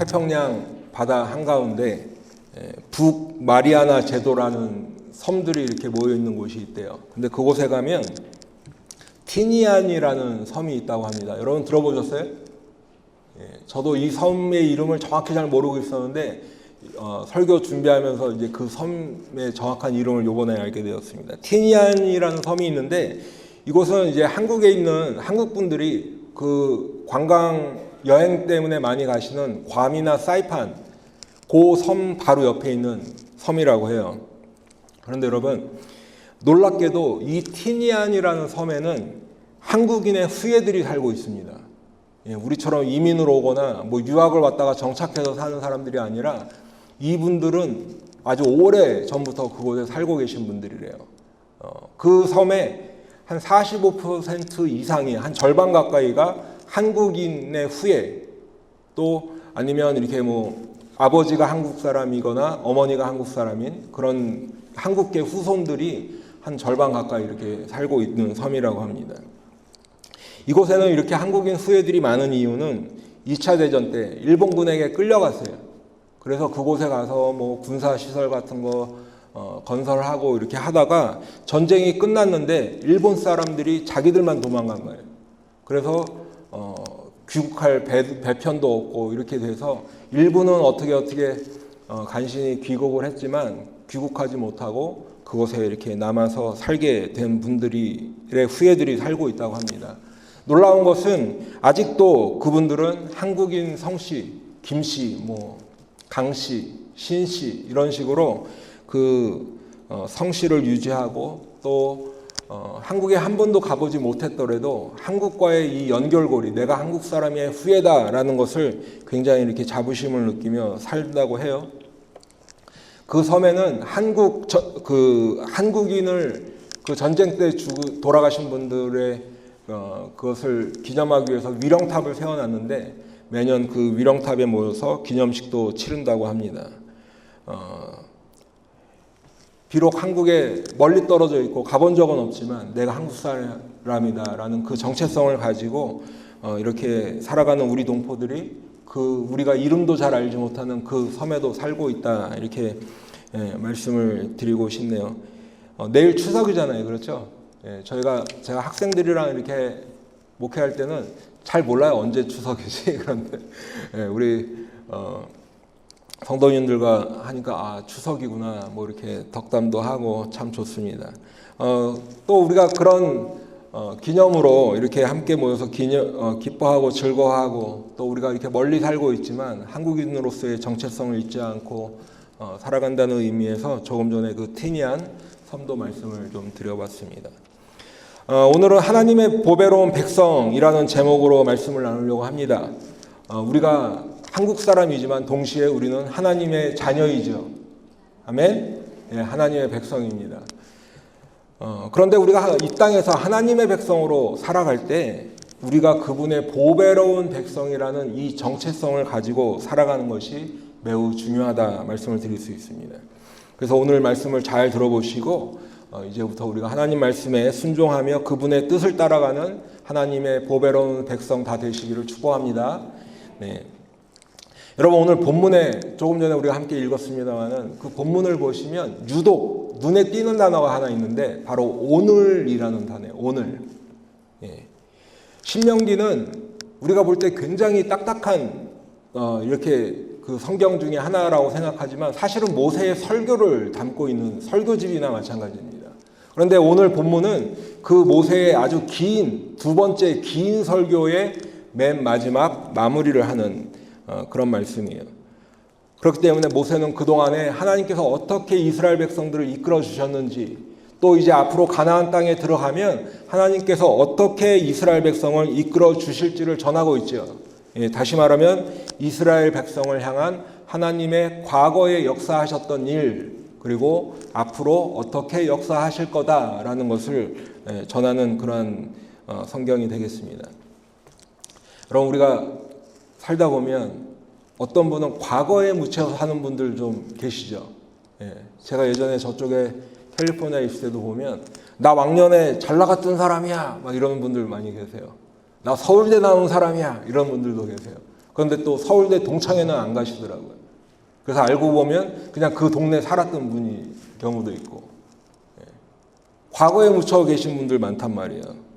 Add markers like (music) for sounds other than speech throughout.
태평양 바다 한가운데 에, 북 마리아나 제도라는 섬들이 이렇게 모여 있는 곳이 있대요. 근데 그곳에 가면 티니안이라는 섬이 있다고 합니다. 여러분 들어보셨어요? 예, 저도 이 섬의 이름을 정확히 잘 모르고 있었는데 어, 설교 준비하면서 이제 그 섬의 정확한 이름을 요번에 알게 되었습니다. 티니안이라는 섬이 있는데 이곳은 이제 한국에 있는 한국 분들이 그 관광 여행 때문에 많이 가시는 괌이나 사이판 그 섬 바로 옆에 있는 섬이라고 해요. 그런데 여러분 놀랍게도 이 티니안이라는 섬에는 한국인의 후예들이 살고 있습니다. 예, 우리처럼 이민으로 오거나 뭐 유학을 왔다가 정착해서 사는 사람들이 아니라 이분들은 아주 오래 전부터 그곳에 살고 계신 분들이래요. 어, 그 섬에 한 45% 이상이 한 절반 가까이가 한국인의 후예 또 아니면 이렇게 뭐 아버지가 한국 사람이거나 어머니가 한국 사람인 그런 한국계 후손들이 한 절반 가까이 이렇게 살고 있는 섬이라고 합니다. 이곳에는 이렇게 한국인 후예들이 많은 이유는 2차 대전 때 일본군에게 끌려갔어요. 그래서 그곳에 가서 뭐 군사 시설 같은 거 어, 건설하고 이렇게 하다가 전쟁이 끝났는데 일본 사람들이 자기들만 도망간 거예요. 그래서 어, 귀국할 배, 배편도 없고 이렇게 돼서 일부는 어떻게 어떻게 어, 간신히 귀국을 했지만 귀국하지 못하고 그곳에 이렇게 남아서 살게 된 분들이 후예들이 살고 있다고 합니다. 놀라운 것은 아직도 그분들은 한국인 성씨, 김씨, 뭐 강씨, 신씨 이런 식으로 그 어, 성씨를 유지하고 또 어, 한국에 한 번도 가보지 못했더라도 한국과의 이 연결고리, 내가 한국 사람의 후예다라는 것을 굉장히 이렇게 자부심을 느끼며 살다고 해요. 그 섬에는 한국 저, 그 한국인을 그 전쟁 때 죽, 돌아가신 분들의 어, 그것을 기념하기 위해서 위령탑을 세워놨는데 매년 그 위령탑에 모여서 기념식도 치른다고 합니다. 어, 비록 한국에 멀리 떨어져 있고 가본 적은 없지만 내가 한국 사람이다라는 그 정체성을 가지고 어, 이렇게 살아가는 우리 동포들이 그 우리가 이름도 잘 알지 못하는 그 섬에도 살고 있다 이렇게 예, 말씀을 드리고 싶네요. 어, 내일 추석이잖아요, 그렇죠? 예, 저희가 제가 학생들이랑 이렇게 목회할 때는 잘 몰라요 언제 추석이지 (laughs) 그런데 예, 우리 어, 성도님들과 하니까 아 추석이구나 뭐 이렇게 덕담도 하고 참 좋습니다. 어, 또 우리가 그런 어, 기념으로 이렇게 함께 모여서 기념, 어, 기뻐하고 즐거워하고 또 우리가 이렇게 멀리 살고 있지만 한국인으로서의 정체성을 잊지 않고 어, 살아간다는 의미에서 조금 전에 그 티니안 섬도 말씀을 좀 드려봤습니다. 어, 오늘은 하나님의 보배로운 백성이라는 제목으로 말씀을 나누려고 합니다. 어, 우리가 한국 사람이지만 동시에 우리는 하나님의 자녀이죠. 아멘? 예, 하나님의 백성입니다. 어, 그런데 우리가 이 땅에서 하나님의 백성으로 살아갈 때 우리가 그분의 보배로운 백성이라는 이 정체성을 가지고 살아가는 것이 매우 중요하다 말씀을 드릴 수 있습니다. 그래서 오늘 말씀을 잘 들어보시고 어, 이제부터 우리가 하나님 말씀에 순종하며 그분의 뜻을 따라가는 하나님의 보배로운 백성 다 되시기를 축복합니다. 네. 여러분 오늘 본문에 조금 전에 우리가 함께 읽었습니다만은 그 본문을 보시면 유독 눈에 띄는 단어가 하나 있는데 바로 오늘이라는 단어예요. 오늘. 예. 신명기는 우리가 볼 때 굉장히 딱딱한 어, 이렇게 그 성경 중에 하나라고 생각하지만 사실은 모세의 설교를 담고 있는 설교집이나 마찬가지입니다. 그런데 오늘 본문은 그 모세의 아주 긴 두 번째 긴 설교의 맨 마지막 마무리를 하는 어, 그런 말씀이에요. 그렇기 때문에 모세는 그동안에 하나님께서 어떻게 이스라엘 백성들을 이끌어 주셨는지 또 이제 앞으로 가나안 땅에 들어가면 하나님께서 어떻게 이스라엘 백성을 이끌어 주실지를 전하고 있죠. 예, 다시 말하면 이스라엘 백성을 향한 하나님의 과거에 역사하셨던 일 그리고 앞으로 어떻게 역사하실 거다라는 것을 예, 전하는 그러한 어, 성경이 되겠습니다. 여러분 우리가 살다 보면 어떤 분은 과거에 묻혀서 사는 분들 좀 계시죠. 예, 제가 예전에 저쪽에 캘리포니아에 있을 때도 보면 나 왕년에 잘 나갔던 사람이야 막 이러는 분들 많이 계세요. 나 서울대 나온 사람이야 이런 분들도 계세요. 그런데 또 서울대 동창회는 안 가시더라고요. 그래서 알고 보면 그냥 그 동네 살았던 분이 경우도 있고 예. 과거에 묻혀 계신 분들 많단 말이에요.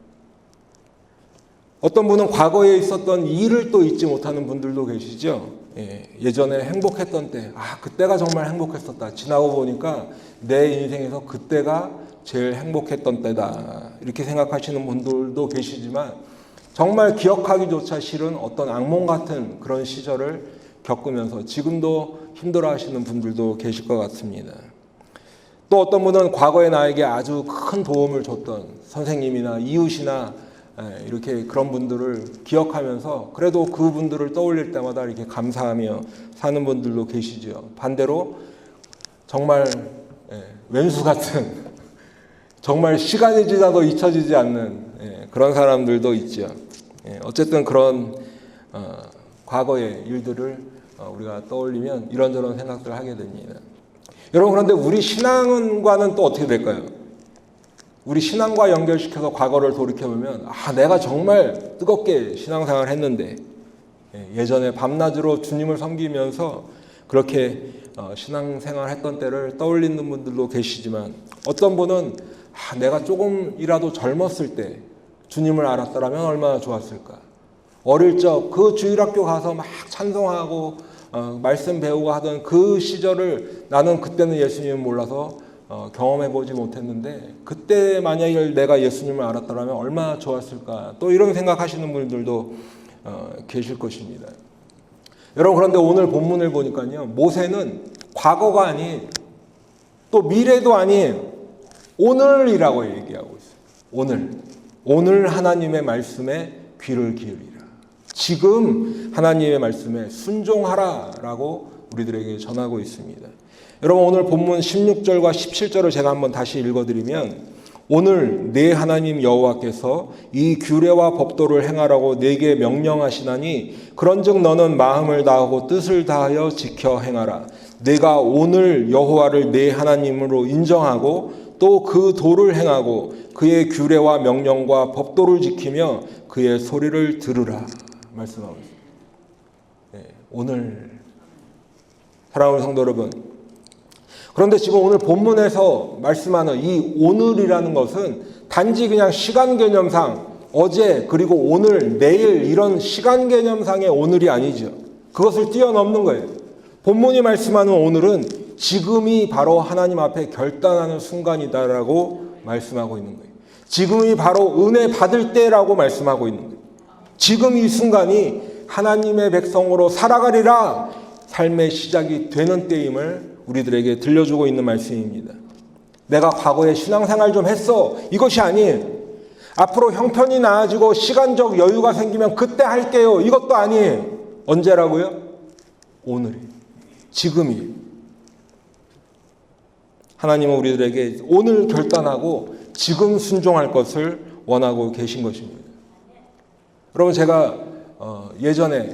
어떤 분은 과거에 있었던 일을 또 잊지 못하는 분들도 계시죠. 예, 전에 행복했던 때, 아 그때가 정말 행복했었다. 지나고 보니까 내 인생에서 그때가 제일 행복했던 때다. 이렇게 생각하시는 분들도 계시지만 정말 기억하기조차 싫은 어떤 악몽 같은 그런 시절을 겪으면서 지금도 힘들어 하시는 분들도 계실 것 같습니다. 또 어떤 분은 과거에 나에게 아주 큰 도움을 줬던 선생님이나 이웃이나 예, 이렇게 그런 분들을 기억하면서 그래도 그 분들을 떠올릴 때마다 이렇게 감사하며 사는 분들도 계시죠. 반대로 정말 예, 왼수 같은 (laughs) 정말 시간이 지나도 잊혀지지 않는 예, 그런 사람들도. 예, 어쨌든 그런 어, 과거의 일들을 어, 우리가 떠올리면 이런저런 생각들을 하게 됩니다. 여러분 그런데 우리 신앙과는 또 어떻게 될까요? 우리 신앙과 연결시켜서 과거를 돌이켜보면 아 내가 정말 뜨겁게 신앙생활을 했는데 예, 예전에 밤낮으로 주님을 섬기면서 그렇게 어, 신앙생활 했던 때를 떠올리는 분들도 계시지만 어떤 분은 아, 내가 조금이라도 젊었을 때 주님을 알았더라면 얼마나 좋았을까. 어릴 적 그 주일학교 가서 막 찬송하고 어, 말씀 배우고 하던 그 시절을 나는 그때는 예수님을 몰라서 어, 경험해 보지 못했는데 그때 만약에 내가 예수님을 알았더라면 얼마나 좋았을까 또 이런 생각하시는 분들도 어, 계실 것입니다. 여러분 그런데 오늘 본문을 보니까요 모세는 과거가 아닌 또 미래도 아닌 오늘이라고 얘기하고 있어요. 오늘 오늘 하나님의 말씀에 귀를 기울이라. 지금 하나님의 말씀에 순종하라라고 우리들에게 전하고 있습니다. 여러분 오늘 본문 16절과 17절을 제가 한번 다시 읽어드리면 오늘 내 하나님 여호와께서 이 규례와 법도를 행하라고 내게 명령하시나니 그런즉 너는 마음을 다하고 뜻을 다하여 지켜 행하라. 내가 오늘 여호와를 내 하나님으로 인정하고 또 그 도를 행하고 그의 규례와 명령과 법도를 지키며 그의 소리를 들으라 말씀하고 있습니다. 네, 오늘 사랑하는 성도 여러분 그런데 지금 오늘 본문에서 말씀하는 이 오늘이라는 것은 단지 그냥 시간 개념상 어제 그리고 오늘 내일 이런 시간 개념상의 오늘이 아니죠. 그것을 뛰어넘는 거예요. 본문이 말씀하는 오늘은 지금이 바로 하나님 앞에 결단하는 순간이다라고 말씀하고 있는 거예요. 지금이 바로 은혜 받을 때라고 말씀하고 있는 거예요. 지금 이 순간이 하나님의 백성으로 살아가리라 삶의 시작이 되는 때임을 우리들에게 들려주고 있는 말씀입니다. 내가 과거에 신앙생활 좀 했어. 이것이 아니에요. 앞으로 형편이 나아지고 시간적 여유가 생기면 그때 할게요. 이것도 아니에요. 언제라고요? 오늘이. 지금이. 하나님은 우리들에게 오늘 결단하고 지금 순종할 것을 원하고 계신 것입니다. 여러분 제가 어, 예전에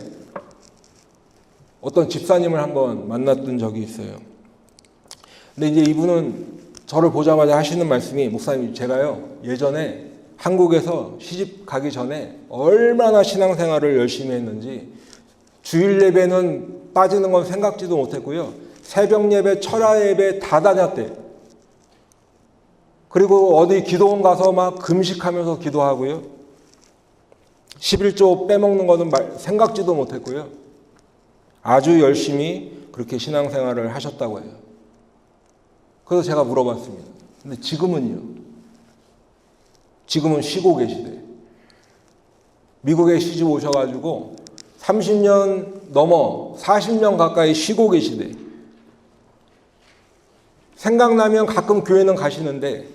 어떤 집사님을 한번 만났던 적이 있어요. 근데 이제 이분은 저를 보자마자 하시는 말씀이 목사님 제가요 예전에 한국에서 시집 가기 전에 얼마나 신앙생활을 열심히 했는지 주일 예배는 빠지는 건 생각지도 못했고요 새벽 예배, 철야 예배 다 다녔대. 그리고 어디 기도원 가서 막 금식하면서 기도하고요. 11조 빼먹는 거는 생각지도 못했고요. 아주 열심히 그렇게 신앙생활을 하셨다고 해요. 그래서 제가 물어봤습니다. 근데 지금은요? 지금은 쉬고 계시대. 미국에 시집 오셔가지고 30년 넘어 40년 가까이 쉬고 계시대. 생각나면 가끔 교회는 가시는데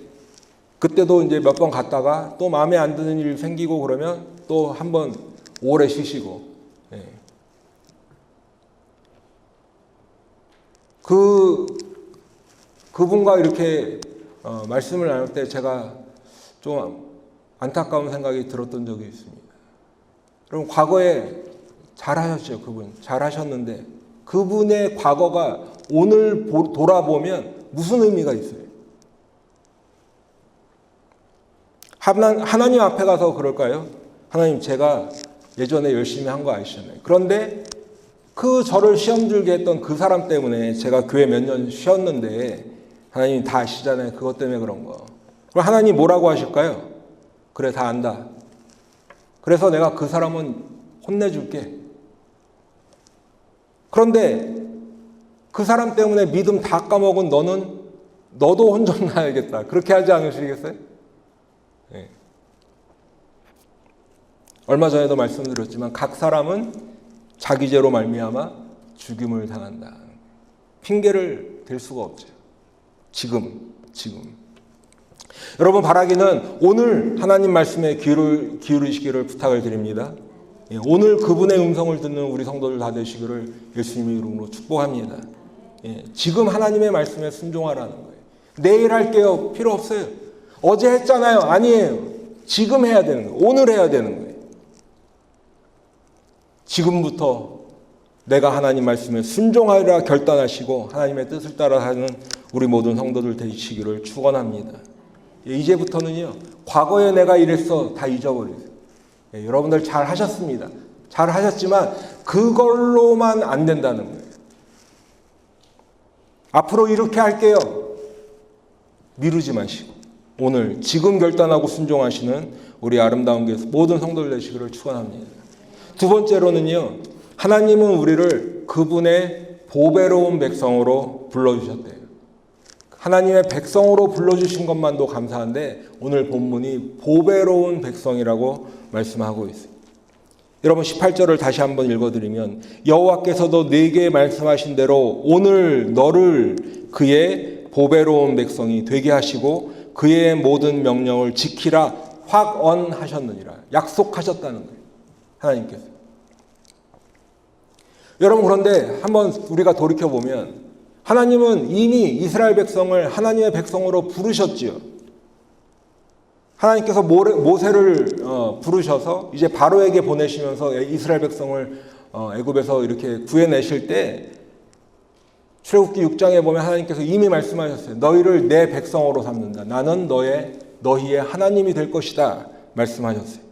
그때도 이제 몇 번 갔다가 또 마음에 안 드는 일 생기고 그러면 또 한 번 오래 쉬시고 예. 그 그분과 이렇게 어, 말씀을 나눌 때 제가 좀 안타까운 생각이 들었던 적이 있습니다. 여러분 과거에 잘하셨죠 그분 잘하셨는데 그분의 과거가 오늘 돌아보면 무슨 의미가 있어요? 하나 님 앞에 가서 그럴까요? 하나님 제가 예전에 열심히 한 거 아시잖아요. 그런데 그 저를 시험 들게 했던 그 사람 때문에 제가 교회 몇 년 쉬었는데 하나님 다 아시잖아요. 그것 때문에 그런 거. 그럼 하나님 뭐라고 하실까요? 그래 다 안다. 그래서 내가 그 사람은 혼내줄게. 그런데 그 사람 때문에 믿음 다 까먹은 너는 너도 혼좀 나야겠다. 그렇게 하지 않으시겠어요? 네. 얼마 전에도 말씀드렸지만 각 사람은 자기 죄로 말미암아 죽임을 당한다. 핑계를 댈 수가 없죠. 지금, 지금. 여러분 바라기는 오늘 하나님 말씀에 귀를 기울이시기를 부탁을 드립니다. 예, 오늘 그분의 음성을 듣는 우리 성도들 다 되시기를 예수님의 이름으로 축복합니다. 예, 지금 하나님의 말씀에 순종하라는 거예요. 내일 할게요. 필요 없어요. 어제 했잖아요. 아니에요. 지금 해야 되는 거예요. 오늘 해야 되는 거예요. 지금부터 내가 하나님 말씀에 순종하리라 결단하시고 하나님의 뜻을 따라 하는 우리 모든 성도들 되시기를 축원합니다. 예, 이제부터는요. 과거에 내가 이랬어 다 잊어버리세요. 예, 여러분들 잘 하셨습니다. 잘 하셨지만 그걸로만 안 된다는 거예요. 앞으로 이렇게 할게요. 미루지 마시고 오늘 지금 결단하고 순종하시는 우리 아름다운 교회 모든 성도들 되시기를 축원합니다. 두 번째로는요. 하나님은 우리를 그분의 보배로운 백성으로 불러주셨대요. 하나님의 백성으로 불러주신 것만도 감사한데 오늘 본문이 보배로운 백성이라고 말씀하고 있어요. 여러분 18절을 다시 한번 읽어드리면 여호와께서도 내게 말씀하신 대로 오늘 너를 그의 보배로운 백성이 되게 하시고 그의 모든 명령을 지키라 확언하셨느니라 약속하셨다는 거예요. 하나님께서. 여러분 그런데 한번 우리가 돌이켜 보면 하나님은 이미 이스라엘 백성을 하나님의 백성으로 부르셨지요. 하나님께서 모세를 어, 부르셔서 이제 바로에게 보내시면서 이스라엘 백성을 어, 애굽에서 이렇게 구해내실 때 출애굽기 6장에 보면 하나님께서 이미 말씀하셨어요. 너희를 내 백성으로 삼는다. 나는 너의 너희의 하나님이 될 것이다. 말씀하셨어요.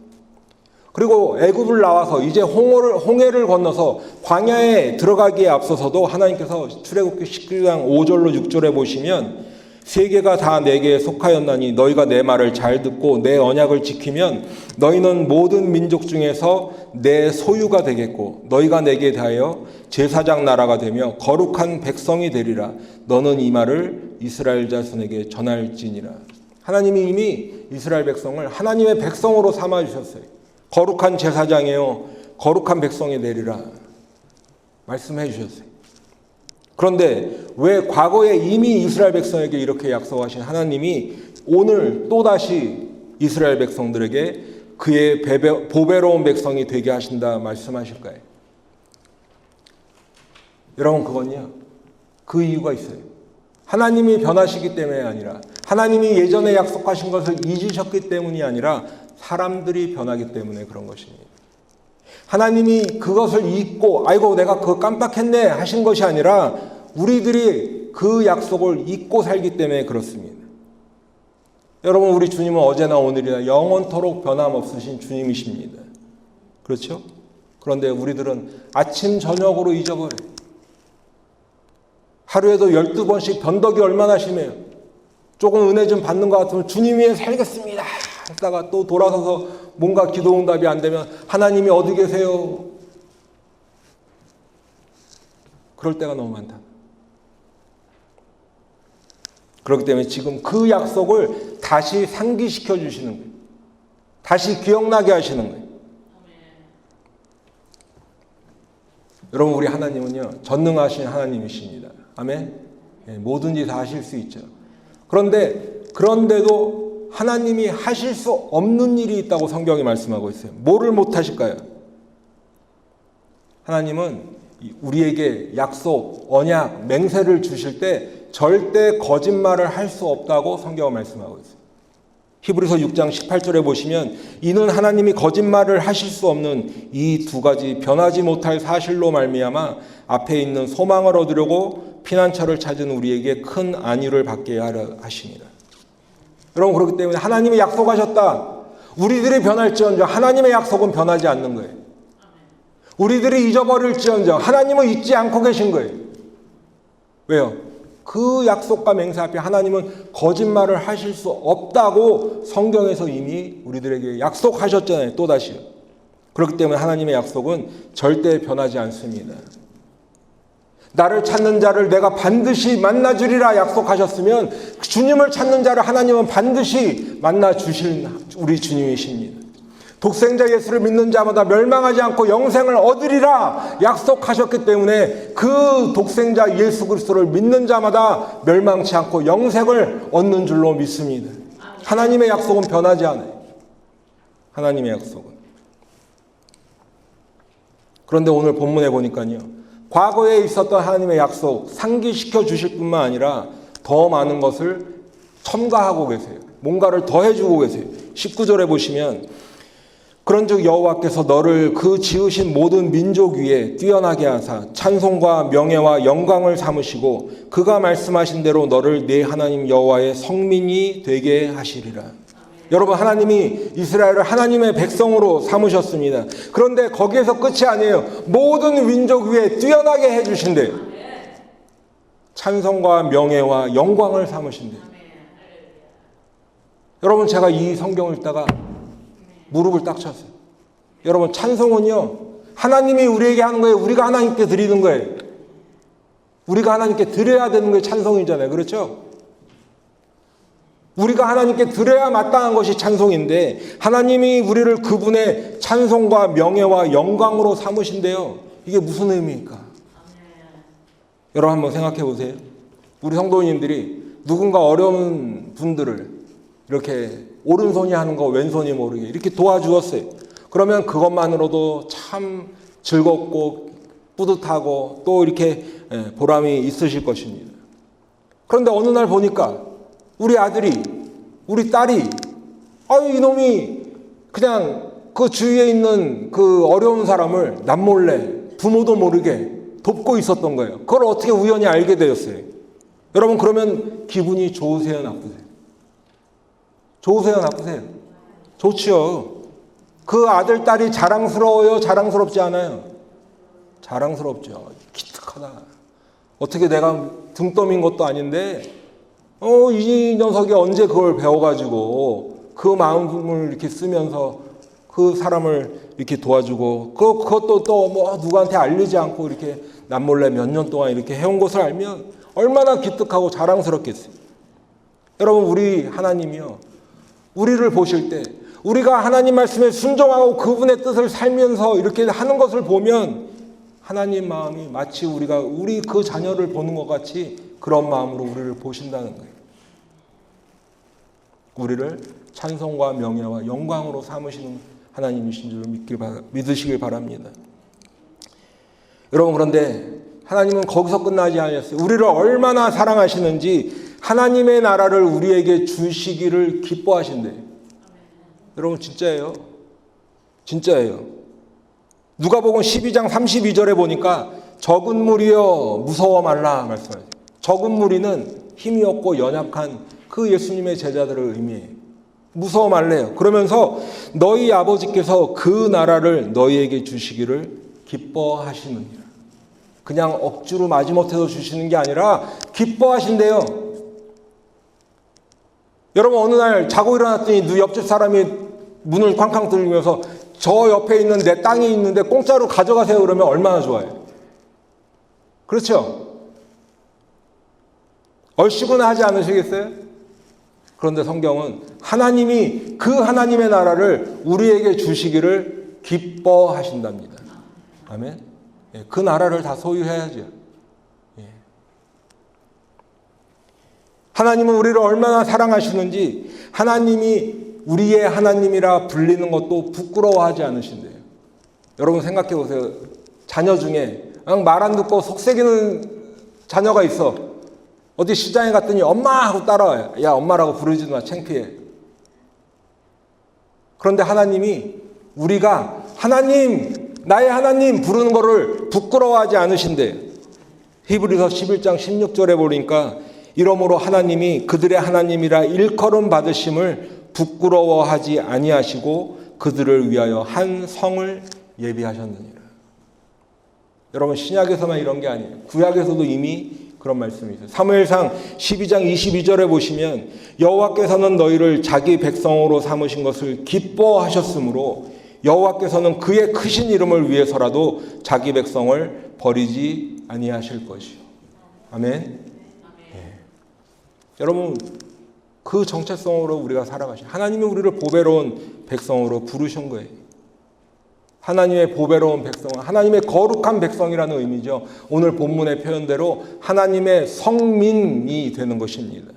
그리고 애굽을 나와서 이제 홍해를, 홍해를 건너서 광야에 들어가기에 앞서서도 하나님께서 출애굽기 19장 5절로 6절에 보시면 세계가 다 내게 속하였나니 너희가 내 말을 잘 듣고 내 언약을 지키면 너희는 모든 민족 중에서 내 소유가 되겠고 너희가 내게 대하여 제사장 나라가 되며 거룩한 백성이 되리라 너는 이 말을 이스라엘 자손에게 전할지니라 하나님이 이미 이스라엘 백성을 하나님의 백성으로 삼아 주셨어요. 거룩한 제사장이요 거룩한 백성이 되리라 말씀해 주셨어요. 그런데 왜 과거에 이미 이스라엘 백성에게 이렇게 약속하신 하나님이 오늘 또다시 이스라엘 백성들에게 그의 보배로운 백성이 되게 하신다 말씀하실까요? 여러분 그건요. 그 이유가 있어요. 하나님이 변하시기 때문에 아니라 하나님이 예전에 약속하신 것을 잊으셨기 때문이 아니라 사람들이 변하기 때문에 그런 것입니다. 하나님이 그것을 잊고 아이고 내가 그거 깜빡했네 하신 것이 아니라 우리들이 그 약속을 잊고 살기 때문에 그렇습니다. 여러분 우리 주님은 어제나 오늘이나 영원토록 변함없으신 주님이십니다. 그렇죠? 그런데 우리들은 아침 저녁으로 잊어버려요. 하루에도 12번씩 변덕이 얼마나 심해요. 조금 은혜 좀 받는 것 같으면 주님 위에 살겠습니다. 했다가 또 돌아서서 뭔가 기도 응답이 안 되면 하나님이 어디 계세요? 그럴 때가 너무 많다. 그렇기 때문에 지금 그 약속을 다시 상기시켜 주시는 거예요. 다시 기억나게 하시는 거예요. 여러분 우리 하나님은요 전능하신 하나님이십니다. 아멘. 예, 뭐든지 다 하실 수 있죠. 그런데 그런데도 하나님이 하실 수 없는 일이 있다고 성경이 말씀하고 있어요. 뭐를 못 하실까요? 하나님은 우리에게 약속, 언약, 맹세를 주실 때 절대 거짓말을 할 수 없다고 성경은 말씀하고 있어요. 히브리서 6장 18절에 보시면 이는 하나님이 거짓말을 하실 수 없는 이 두 가지 변하지 못할 사실로 말미암아 앞에 있는 소망을 얻으려고 피난처를 찾은 우리에게 큰 안위를 받게 하려 하십니다. 여러분 그렇기 때문에 하나님이 약속하셨다. 우리들이 변할지언정 하나님의 약속은 변하지 않는 거예요. 우리들이 잊어버릴지언정 하나님은 잊지 않고 계신 거예요. 왜요? 그 약속과 맹세 앞에 하나님은 거짓말을 하실 수 없다고 성경에서 이미 우리들에게 약속하셨잖아요. 또다시. 그렇기 때문에 하나님의 약속은 절대 변하지 않습니다. 나를 찾는 자를 내가 반드시 만나 주리라 약속하셨으면 주님을 찾는 자를 하나님은 반드시 만나 주실 우리 주님이십니다. 독생자 예수를 믿는 자마다 멸망하지 않고 영생을 얻으리라 약속하셨기 때문에 그 독생자 예수 그리스도를 믿는 자마다 멸망치 않고 영생을 얻는 줄로 믿습니다. 하나님의 약속은 변하지 않아요. 하나님의 약속은. 그런데 오늘 본문에 보니까요. 과거에 있었던 하나님의 약속 상기시켜 주실 뿐만 아니라 더 많은 것을 첨가하고 계세요. 뭔가를 더 해 주고 계세요. 19절에 보시면 그런즉 여호와께서 너를 그 지으신 모든 민족 위에 뛰어나게 하사 찬송과 명예와 영광을 삼으시고 그가 말씀하신 대로 너를 내 하나님 여호와의 성민이 되게 하시리라. 여러분 하나님이 이스라엘을 하나님의 백성으로 삼으셨습니다. 그런데 거기에서 끝이 아니에요. 모든 민족 위에 뛰어나게 해 주신대요. 찬송과 명예와 영광을 삼으신대요. 여러분 제가 이 성경을 읽다가 무릎을 딱 쳤어요. 여러분 찬송은요 하나님이 우리에게 하는 거예요. 우리가 하나님께 드리는 거예요. 우리가 하나님께 드려야 되는 게 찬송이잖아요. 그렇죠? 우리가 하나님께 드려야 마땅한 것이 찬송인데 하나님이 우리를 그분의 찬송과 명예와 영광으로 삼으신대요. 이게 무슨 의미입니까? 여러분 한번 생각해 보세요. 우리 성도님들이 누군가 어려운 분들을 이렇게 오른손이 하는 거 왼손이 모르게 이렇게 도와주었어요. 그러면 그것만으로도 참 즐겁고 뿌듯하고 또 이렇게 예, 보람이 있으실 것입니다. 그런데 어느 날 보니까 우리 아들이 우리 딸이 아유 이놈이 그냥 그 주위에 있는 그 어려운 사람을 남몰래 부모도 모르게 돕고 있었던 거예요. 그걸 어떻게 우연히 알게 되었어요. 여러분 그러면 기분이 좋으세요, 나쁘세요? 좋으세요, 나쁘세요? 좋지요. 그 아들, 딸이 자랑스러워요, 자랑스럽지 않아요? 자랑스럽죠. 기특하다. 어떻게 내가 등 떠민 것도 아닌데, 어, 이 녀석이 언제 그걸 배워가지고 그 마음을 이렇게 쓰면서 그 사람을 이렇게 도와주고, 그, 그것도 또 뭐 누구한테 알리지 않고 이렇게 남몰래 몇 년 동안 이렇게 해온 것을 알면 얼마나 기특하고 자랑스럽겠어요. 여러분, 우리 하나님이요. 우리를 보실 때 우리가 하나님 말씀에 순종하고 그분의 뜻을 살면서 이렇게 하는 것을 보면 하나님 마음이 마치 우리가 우리 그 자녀를 보는 것 같이 그런 마음으로 우리를 보신다는 거예요. 우리를 찬송과 명예와 영광으로 삼으시는 하나님이신 줄 믿길 바, 믿으시길 바랍니다. 여러분 그런데 하나님은 거기서 끝나지 않았어요. 우리를 얼마나 사랑하시는지 하나님의 나라를 우리에게 주시기를 기뻐하신대요. 여러분 진짜예요. 진짜예요. 누가복음 12장 32절에 보니까 적은 무리여 무서워 말라 말씀하세요. 적은 무리는 힘이 없고 연약한 그 예수님의 제자들을 의미해요. 무서워 말래요. 그러면서 너희 아버지께서 그 나라를 너희에게 주시기를 기뻐하시느니라. 그냥 억지로 마지못해서 주시는 게 아니라 기뻐하신대요. 여러분 어느 날 자고 일어났더니 누 옆집 사람이 문을 쾅쾅 뚫리면서 저 옆에 있는 내 땅이 있는데 공짜로 가져가세요 그러면 얼마나 좋아요. 그렇죠? 얼씨구나 하지 않으시겠어요? 그런데 성경은 하나님이 그 하나님의 나라를 우리에게 주시기를 기뻐하신답니다. 아멘. 예, 그 나라를 다 소유해야죠. 예. 하나님은 우리를 얼마나 사랑하시는지 하나님이 우리의 하나님이라 불리는 것도 부끄러워하지 않으신대요. 여러분 생각해 보세요. 자녀 중에 말 안 듣고 속삭이는 자녀가 있어. 어디 시장에 갔더니 엄마 하고 따라와요. 야 엄마라고 부르지도 마 창피해. 그런데 하나님이 우리가 하나님 나의 하나님 부르는 거를 부끄러워하지 않으신대. 히브리서 11장 16절에 보니까 이러므로 하나님이 그들의 하나님이라 일컬음 받으심을 부끄러워하지 아니하시고 그들을 위하여 한 성을 예비하셨느니라. 여러분 신약에서만 이런 게 아니에요. 구약에서도 이미 그런 말씀이 있어요. 사무엘상 12장 22절에 보시면 여호와께서는 너희를 자기 백성으로 삼으신 것을 기뻐하셨으므로 여호와께서는 그의 크신 이름을 위해서라도 자기 백성을 버리지 아니하실 것이요. 아멘. 예. 여러분 그 정체성으로 우리가 살아가시. 하나님이 우리를 보배로운 백성으로 부르신 거예요. 하나님의 보배로운 백성, 하나님의 거룩한 백성이라는 의미죠. 오늘 본문의 표현대로 하나님의 성민이 되는 것입니다.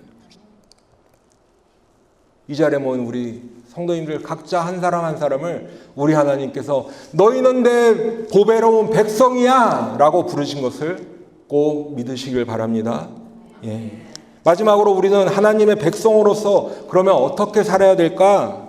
이 자리에 모인 우리 성도님들 각자 한 사람 한 사람을 우리 하나님께서 너희는 내 보배로운 백성이야 라고 부르신 것을 꼭 믿으시길 바랍니다. 예. 마지막으로 우리는 하나님의 백성으로서 그러면 어떻게 살아야 될까?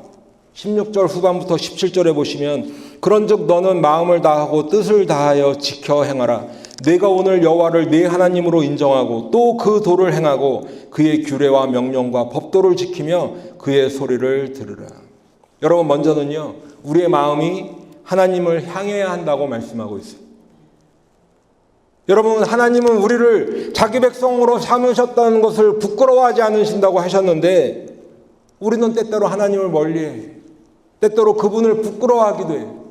16절 후반부터 17절에 보시면 그런즉 너는 마음을 다하고 뜻을 다하여 지켜 행하라. 내가 오늘 여호와를 네 하나님으로 인정하고 또 그 도를 행하고 그의 규례와 명령과 법도를 지키며 그의 소리를 들으라. 여러분 먼저는요 우리의 마음이 하나님을 향해야 한다고 말씀하고 있어요. 여러분 하나님은 우리를 자기 백성으로 삼으셨다는 것을 부끄러워하지 않으신다고 하셨는데 우리는 때때로 하나님을 멀리해 때때로 그분을 부끄러워하기도 해요.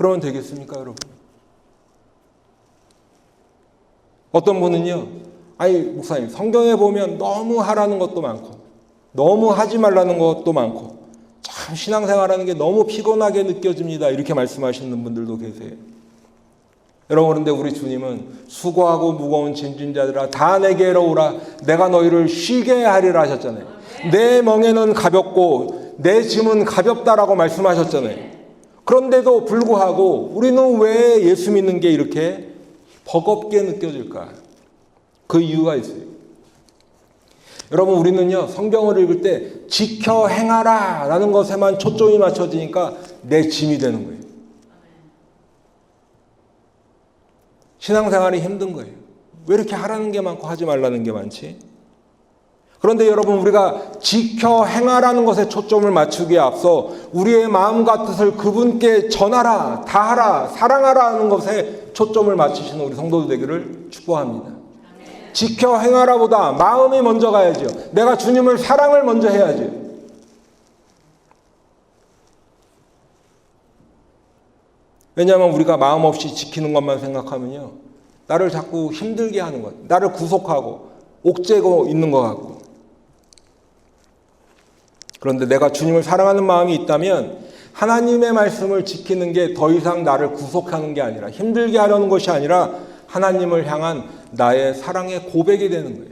그러면 되겠습니까, 여러분? 어떤 분은요, 아니, 목사님, 성경에 보면 너무 하라는 것도 많고, 너무 하지 말라는 것도 많고, 참 신앙생활하는 게 너무 피곤하게 느껴집니다. 이렇게 말씀하시는 분들도 계세요. 여러분, 그런데 우리 주님은 수고하고 무거운 짐진자들아, 다 내게로 오라. 내가 너희를 쉬게 하리라 하셨잖아요. 내 멍에는 가볍고, 내 짐은 가볍다라고 말씀하셨잖아요. 그런데도 불구하고 우리는 왜 예수 믿는 게 이렇게 버겁게 느껴질까? 그 이유가 있어요. 여러분, 우리는요, 성경을 읽을 때 지켜 행하라 라는 것에만 초점이 맞춰지니까 내 짐이 되는 거예요. 신앙생활이 힘든 거예요. 왜 이렇게 하라는 게 많고 하지 말라는 게 많지? 그런데 여러분 우리가 지켜 행하라는 것에 초점을 맞추기에 앞서 우리의 마음과 뜻을 그분께 전하라, 다하라, 사랑하라 하는 것에 초점을 맞추시는 우리 성도들 되기를 축복합니다. 지켜 행하라보다 마음이 먼저 가야죠. 내가 주님을 사랑을 먼저 해야죠. 왜냐하면 우리가 마음 없이 지키는 것만 생각하면요. 나를 자꾸 힘들게 하는 것, 나를 구속하고 옥죄고 있는 것 같고. 그런데 내가 주님을 사랑하는 마음이 있다면 하나님의 말씀을 지키는 게 더 이상 나를 구속하는 게 아니라 힘들게 하려는 것이 아니라 하나님을 향한 나의 사랑의 고백이 되는 거예요.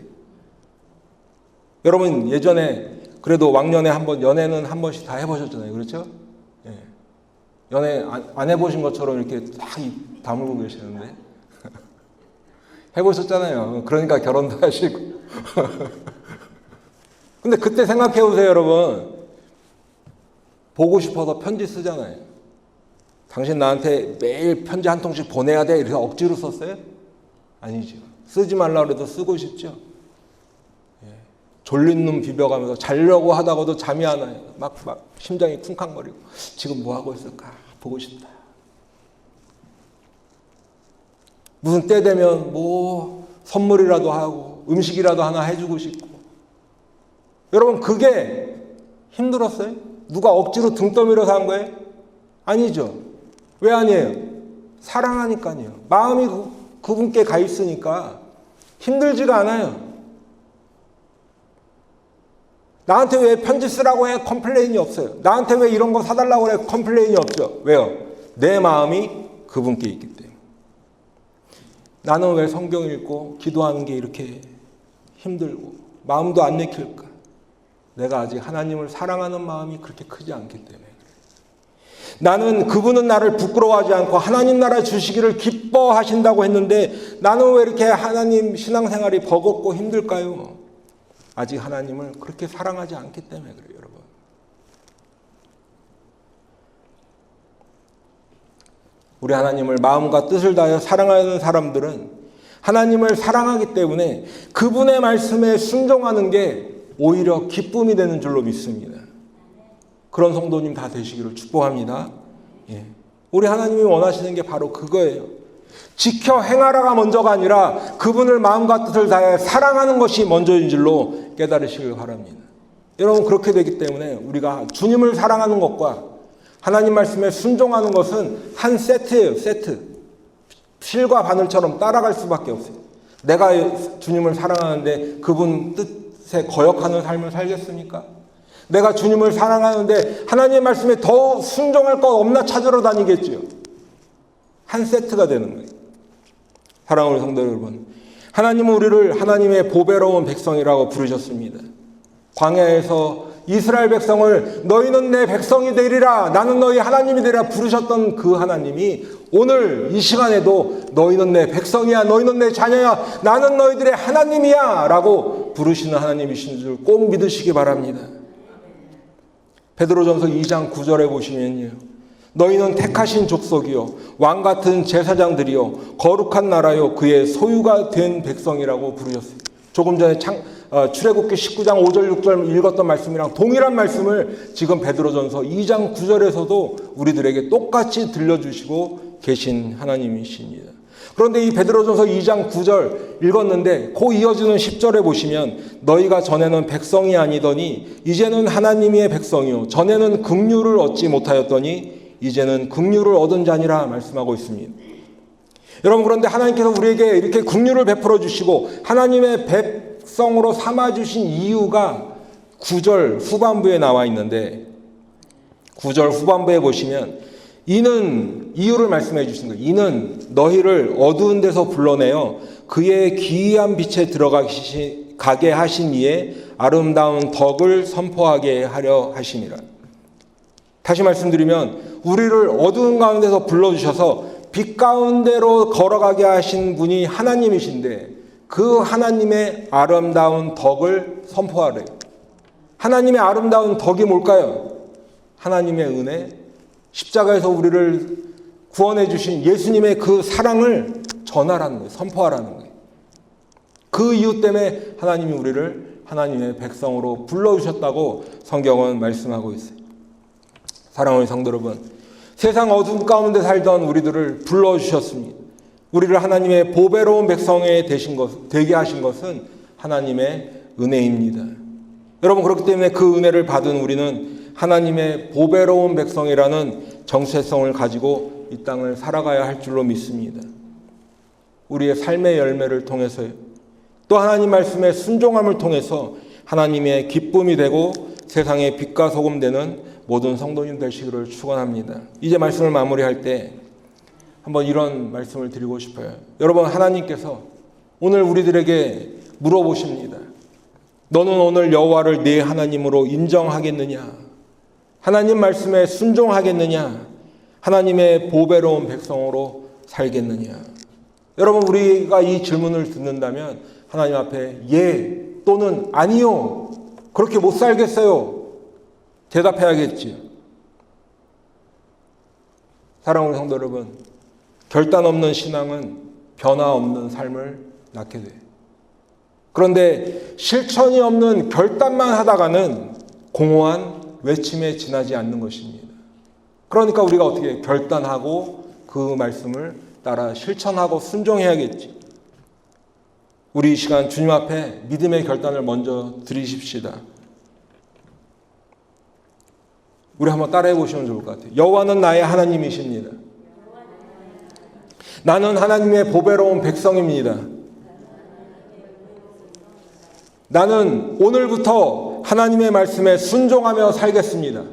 여러분 예전에 그래도 왕년에 한번 연애는 한 번씩 다 해보셨잖아요, 그렇죠? 예. 연애 안, 안 해보신 것처럼 이렇게 딱 다물고 계시는데 (laughs) 해보셨잖아요. 그러니까 결혼도 하시고. (laughs) 근데 그때 생각해 보세요, 여러분. 보고 싶어서 편지 쓰잖아요. 당신 나한테 매일 편지 한 통씩 보내야 돼. 이래서 억지로 썼어요? 아니죠. 쓰지 말라 그래도 쓰고 싶죠. 예. 졸린 눈 비벼가면서 자려고 하다가도 잠이 안 와요. 막, 막 심장이 쿵쾅거리고 지금 뭐 하고 있을까? 보고 싶다. 무슨 때 되면 뭐 선물이라도 하고 음식이라도 하나 해주고 싶고. 여러분 그게 힘들었어요? 누가 억지로 등 떠밀어서 한 거예요? 아니죠. 왜 아니에요? 사랑하니까요. 마음이 그, 그분께 가 있으니까 힘들지가 않아요. 나한테 왜 편지 쓰라고 해? 컴플레인이 없어요. 나한테 왜 이런 거 사달라고 해? 컴플레인이 없죠. 왜요? 내 마음이 그분께 있기 때문에. 나는 왜 성경 읽고 기도하는 게 이렇게 힘들고 마음도 안 내킬까? 내가 아직 하나님을 사랑하는 마음이 그렇게 크지 않기 때문에. 나는 그분은 나를 부끄러워하지 않고 하나님 나라 주시기를 기뻐하신다고 했는데 나는 왜 이렇게 하나님 신앙생활이 버겁고 힘들까요? 아직 하나님을 그렇게 사랑하지 않기 때문에 그래요, 여러분. 우리 하나님을 마음과 뜻을 다하여 사랑하는 사람들은 하나님을 사랑하기 때문에 그분의 말씀에 순종하는 게 오히려 기쁨이 되는 줄로 믿습니다. 그런 성도님 다 되시기를 축복합니다. 예. 우리 하나님이 원하시는 게 바로 그거예요. 지켜 행하라가 먼저가 아니라 그분을 마음과 뜻을 다해 사랑하는 것이 먼저인 줄로 깨달으시길 바랍니다. 여러분 그렇게 되기 때문에 우리가 주님을 사랑하는 것과 하나님 말씀에 순종하는 것은 한 세트예요. 세트. 실과 바늘처럼 따라갈 수밖에 없어요. 내가 주님을 사랑하는데 그분 뜻 에 거역하는 삶을 살겠습니까? 내가 주님을 사랑하는데 하나님의 말씀에 더 순종할 것 없나 찾으러 다니겠지요. 한 세트가 되는 거예요. 사랑하는 성도 여러분, 하나님은 우리를 하나님의 보배로운 백성이라고 부르셨습니다. 광야에서 이스라엘 백성을 너희는 내 백성이 되리라 나는 너희 하나님이 되리라 부르셨던 그 하나님이 오늘 이 시간에도 너희는 내 백성이야 너희는 내 자녀야 나는 너희들의 하나님이야 라고 부르시는 하나님이신 줄 꼭 믿으시기 바랍니다. 베드로전서 2장 9절에 보시면요. 너희는 택하신 족속이요 왕 같은 제사장들이요 거룩한 나라요 그의 소유가 된 백성이라고 부르셨어요. 조금 전에 창, 어, 출애굽기 19장 5절 6절 읽었던 말씀이랑 동일한 말씀을 지금 베드로전서 2장 9절에서도 우리들에게 똑같이 들려주시고 계신 하나님이십니다. 그런데 이 베드로전서 2장 9절 읽었는데 그 이어지는 10절에 보시면 너희가 전에는 백성이 아니더니 이제는 하나님의 백성이요 전에는 긍휼을 얻지 못하였더니 이제는 긍휼을 얻은 자니라 말씀하고 있습니다. 여러분 그런데 하나님께서 우리에게 이렇게 긍휼을 베풀어 주시고 하나님의 백성으로 삼아 주신 이유가 9절 후반부에 나와 있는데 9절 후반부에 보시면 이는 이유를 말씀해 주신 거예요. 이는 너희를 어두운 데서 불러내어 그의 기이한 빛에 들어가게 하신 이에 아름다운 덕을 선포하게 하려 하심이라. 다시 말씀드리면 우리를 어두운 가운데서 불러 주셔서 빛 가운데로 걸어가게 하신 분이 하나님이신데 그 하나님의 아름다운 덕을 선포하래요. 하나님의 아름다운 덕이 뭘까요? 하나님의 은혜, 십자가에서 우리를 구원해 주신 예수님의 그 사랑을 전하라는 거예요. 선포하라는 거예요. 그 이유 때문에 하나님이 우리를 하나님의 백성으로 불러주셨다고 성경은 말씀하고 있어요. 사랑하는 성도 여러분, 세상 어둠 가운데 살던 우리들을 불러주셨습니다. 우리를 하나님의 보배로운 백성에 되신 것, 되게 하신 것은 하나님의 은혜입니다. 여러분, 그렇기 때문에 그 은혜를 받은 우리는 하나님의 보배로운 백성이라는 정체성을 가지고 이 땅을 살아가야 할 줄로 믿습니다. 우리의 삶의 열매를 통해서요. 또 하나님 말씀의 순종함을 통해서 하나님의 기쁨이 되고 세상의 빛과 소금 되는 모든 성도님 되시기를 축원합니다. 이제 말씀을 마무리할 때 한번 이런 말씀을 드리고 싶어요. 여러분 하나님께서 오늘 우리들에게 물어보십니다. 너는 오늘 여호와를 네 하나님으로 인정하겠느냐? 하나님 말씀에 순종하겠느냐? 하나님의 보배로운 백성으로 살겠느냐? 여러분 우리가 이 질문을 듣는다면 하나님 앞에 예 또는 아니요 그렇게 못 살겠어요 대답해야겠지요. 사랑하는 성도 여러분, 결단 없는 신앙은 변화 없는 삶을 낳게 돼. 그런데 실천이 없는 결단만 하다가는 공허한 외침에 지나지 않는 것입니다. 그러니까 우리가 어떻게 결단하고 그 말씀을 따라 실천하고 순종해야겠지. 우리 이 시간 주님 앞에 믿음의 결단을 먼저 드리십시다. 우리 한번 따라해 보시면 좋을 것 같아요. 여호와는 나의 하나님이십니다. 나는 하나님의 보배로운 백성입니다. 나는 오늘부터 하나님의 말씀에 순종하며 살겠습니다.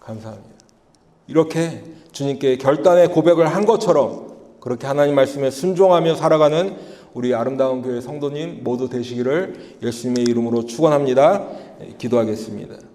감사합니다. 이렇게 주님께 결단의 고백을 한 것처럼 그렇게 하나님 말씀에 순종하며 살아가는 우리 아름다운 교회 성도님 모두 되시기를 예수님의 이름으로 축원합니다. 기도하겠습니다.